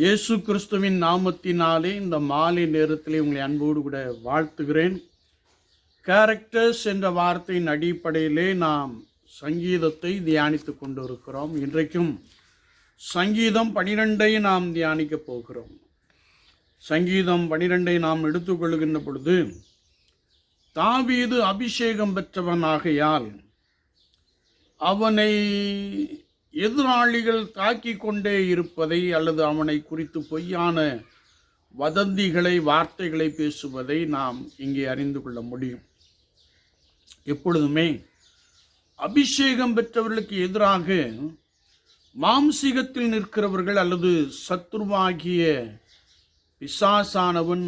இயேசு கிறிஸ்துவின் நாமத்தினாலே இந்த மாலை நேரத்தில் உங்களை அன்போடு கூட வாழ்த்துகிறேன். கேரக்டர்ஸ் என்ற வார்த்தையின் அடிப்படையிலே நாம் சங்கீதத்தை தியானித்து கொண்டு இருக்கிறோம் இன்றைக்கும் சங்கீதம் பனிரெண்டை நாம் தியானிக்கப் போகிறோம். சங்கீதம் பனிரெண்டை நாம் எடுத்துக்கொள்கின்ற பொழுது தாவீது அபிஷேகம் பெற்றவனாகையால் அவனை எதிராளிகள் தாக்கி கொண்டே இருப்பதை அல்லது அவனை குறித்து பொய்யான வதந்திகளை வார்த்தைகளை பேசுவதை நாம் இங்கே அறிந்து கொள்ள முடியும். எப்பொழுதுமே அபிஷேகம் பெற்றவர்களுக்கு எதிராக மாம்சீகத்தில் நிற்கிறவர்கள் அல்லது சத்ருவாகிய பிசாசானவன்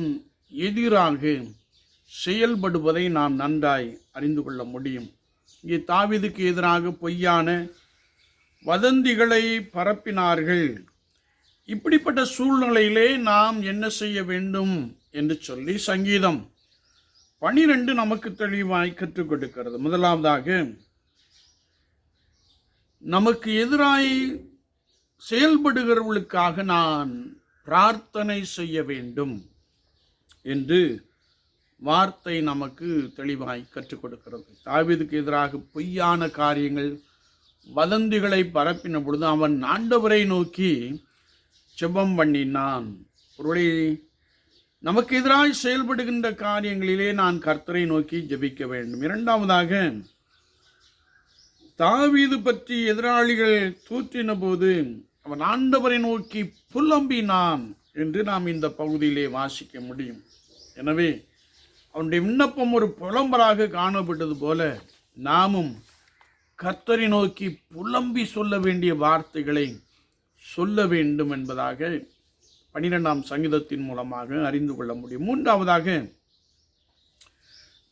எதிராக செயல்படுவதை நாம் நன்றாய் அறிந்து கொள்ள முடியும். இங்கே தாவிதுக்கு எதிராக பொய்யான வதந்திகளை பரப்பினார்கள். இப்படிப்பட்ட சூழ்நிலையிலே நாம் என்ன செய்ய வேண்டும் என்று சொல்லி சங்கீதம் பனிரெண்டு நமக்கு தெளிவாய் கற்றுக் கொடுக்கிறது. முதலாவதாக நமக்கு எதிராய் செயல்படுகிறவர்களுக்காக நான் பிரார்த்தனை செய்ய வேண்டும் என்று வார்த்தை நமக்கு தெளிவாய் கற்றுக் கொடுக்கிறது. தாவிதுக்கு எதிராக பொய்யான காரியங்கள் வதந்திகளை பரப்பின பொழுது அவன் ஆண்டவரை நோக்கி செபம் பண்ணினான். ஒருவழி நமக்கு எதிராக செயல்படுகின்ற காரியங்களிலே நான் கர்த்தரை நோக்கி ஜெபிக்க வேண்டும். இரண்டாவதாக தாவீது பற்றி எதிராளிகள் தூற்றின போது அவன் ஆண்டவரை நோக்கி புலம்பினான் என்று நாம் இந்த பகுதியிலே வாசிக்க முடியும். எனவே அவனுடைய விண்ணப்பம் ஒரு புலம்பலாக காணப்பட்டது போல நாமும் கர்த்தரை நோக்கி புலம்பி சொல்ல வேண்டிய வார்த்தைகளை சொல்ல வேண்டும் என்பதாக பனிரெண்டாம் சங்கீதத்தின் மூலமாக அறிந்து கொள்ள முடியும். மூன்றாவதாக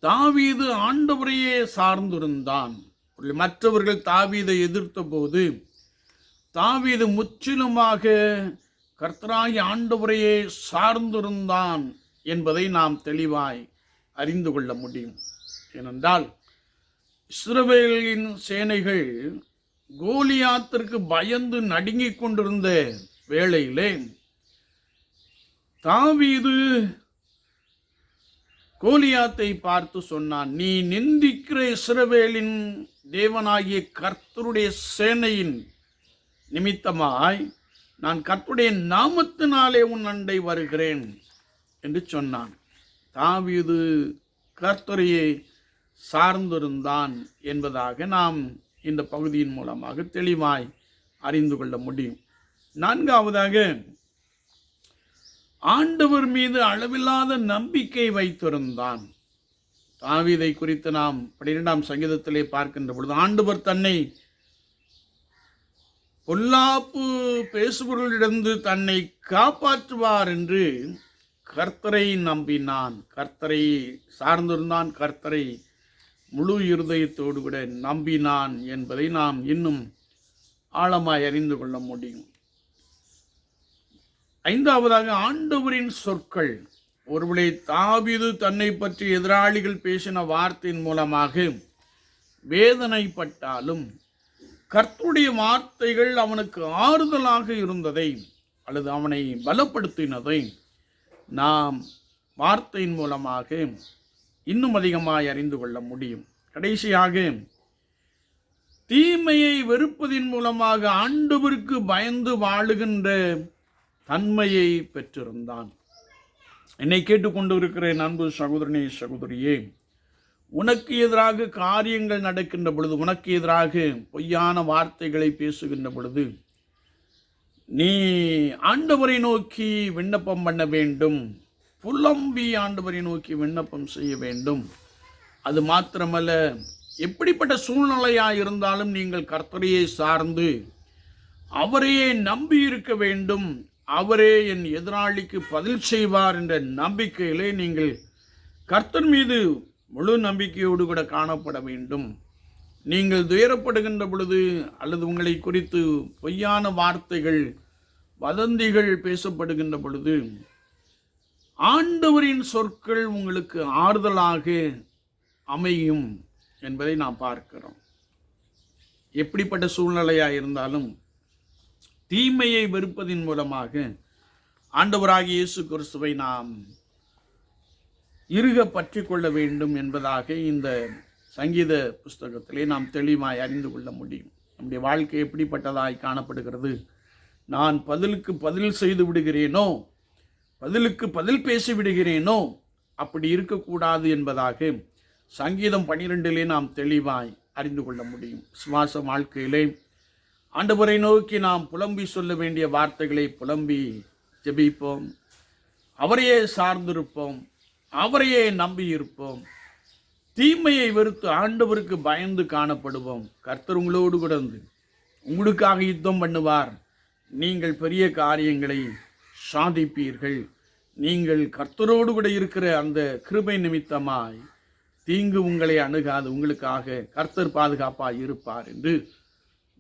தாவீது ஆண்டவரையே சார்ந்திருந்தான். மற்றவர்கள் தாவீதை எதிர்த்த போது தாவீது முற்றிலுமாக கர்த்தராகி ஆண்டவரையே சார்ந்திருந்தான் என்பதை நாம் தெளிவாய் அறிந்து கொள்ள முடியும். ஏனென்றால் இஸ்ரவேலின் சேனைகள் கோலியாத்திற்கு பயந்து நடுங்கிக் கொண்டிருந்த வேளையிலே தாவீது கோலியாத்தை பார்த்து சொன்னான் நீ நிந்திக்கிற இஸ்ரவேலின் தேவனாகிய கர்த்தருடைய சேனையின் நிமித்தமாய் நான் கர்த்தருடைய நாமத்தினாலே உன் அண்டை வருகிறேன் என்று சொன்னான். தாவீது கர்த்தரையே சார்ந்திருந்தான் என்பதாக நாம் இந்த பகுதியின் மூலமாக தெளிவாய் அறிந்து கொள்ள முடியும். நான்காவதாக ஆண்டவர் மீது அளவில்லாத நம்பிக்கை வைத்திருந்தான். தாவீதை குறித்து நாம் பன்னிரெண்டாம் சங்கீதத்திலே பார்க்கின்ற பொழுது ஆண்டவர் தன்னை பொல்லாப்பு பேசுபவர்களிடந்து தன்னை காப்பாற்றுவார் என்று கர்த்தரை நம்பினான். கர்த்தரை சார்ந்திருந்தான். கர்த்தரை முழு இருதயத்தோடு கூட நம்பினான் என்பதை நாம் இன்னும் ஆழமாய் அறிந்து கொள்ள முடியும். ஐந்தாவதாக ஆண்டவரின் சொற்கள். ஒருவேளை தாவிது தன்னை பற்றி எதிராளிகள் பேசின வார்த்தையின் மூலமாக வேதனைப்பட்டாலும் கர்த்துடைய வார்த்தைகள் அவனுக்கு ஆறுதலாக இருந்ததை அல்லது அவனை பலப்படுத்தினதை நாம் வார்த்தையின் மூலமாக இன்னும் அதிகமாய் அறிந்து கொள்ள முடியும். கடைசியாக தீமையை வெறுப்பதின் மூலமாக ஆண்டவருக்கு பயந்து வாழுகின்ற தன்மையை பெற்றிருந்தான். என்னை கேட்டுக்கொண்டு இருக்கிற அன்பு சகோதரனே சகோதரியே. உனக்கு எதிராக காரியங்கள் நடக்கின்ற பொழுது உனக்கு எதிராக பொய்யான வார்த்தைகளை பேசுகின்ற பொழுது நீ ஆண்டவரை நோக்கி விண்ணப்பம் பண்ண வேண்டும். புலம்பி ஆண்டவரை நோக்கி விண்ணப்பம் செய்ய வேண்டும். அது மாத்திரமல்ல எப்படிப்பட்ட சூழ்நிலையாக இருந்தாலும் நீங்கள் கர்த்தரையை சார்ந்து அவரையே நம்பி இருக்க வேண்டும். அவரே என் எதிராளிக்கு பதில் செய்வார் என்ற நம்பிக்கையிலே நீங்கள் கர்த்தர் மீது முழு நம்பிக்கையோடு கூட காணப்பட வேண்டும். நீங்கள் துயரப்படுகின்ற பொழுது அல்லது உங்களை குறித்து பொய்யான வார்த்தைகள் வதந்திகள் பேசப்படுகின்ற பொழுது ஆண்டவரின் சொற்கள் உங்களுக்கு ஆறுதலாக அமையும் என்பதை நாம் பார்க்கிறோம். எப்படிப்பட்ட சூழ்நிலையாக இருந்தாலும் தீமையை வெறுப்பதின் மூலமாக ஆண்டவராகிய இயேசு கிறிஸ்துவை நாம் இறுக பற்றி கொள்ள வேண்டும் என்பதாக இந்த சங்கீத புஸ்தகத்திலே நாம் தெளிவாய் அறிந்து கொள்ள முடியும். நம்முடைய வாழ்க்கை எப்படிப்பட்டதாய் காணப்படுகிறது? நான் பதிலுக்கு பதில் செய்து விடுகிறேனோ? பதிலுக்கு பதில் பேசி விடுகிறேனோ அப்படி இருக்கக்கூடாது என்பதாக சங்கீதம் பனிரெண்டிலே நாம் தெளிவாய் அறிந்து கொள்ள முடியும். சுவாச வாழ்க்கையிலே ஆண்டவரை நோக்கி நாம் புலம்பி சொல்ல வேண்டிய வார்த்தைகளை புலம்பி ஜெபிப்போம். அவரையே சார்ந்திருப்போம். அவரையே நம்பி இருப்போம் தீமையை வெறுத்து ஆண்டவருக்கு பயந்து காணப்படுவோம். கர்த்தர் உங்களோடு கூட இருந்து உங்களுக்காக யுத்தம் பண்ணுவார். நீங்கள் பெரிய காரியங்களை சாதிப்பீர்கள். நீங்கள் கர்த்தரோடு கூட இருக்கிற அந்த கிருபை நிமித்தமாய் தீங்கு உங்களை அணுகாது. உங்களுக்காக கர்த்தர் பாதுகாப்பாக இருப்பார் என்று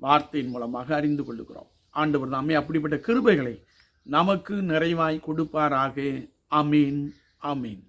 வார்த்தையின் மூலமாக அறிந்து கொள்ளுகிறோம். ஆண்டவர் தாமே அப்படிப்பட்ட கிருபைகளை நமக்கு நிறைவாய் கொடுப்பாராக. அமீன் அமீன்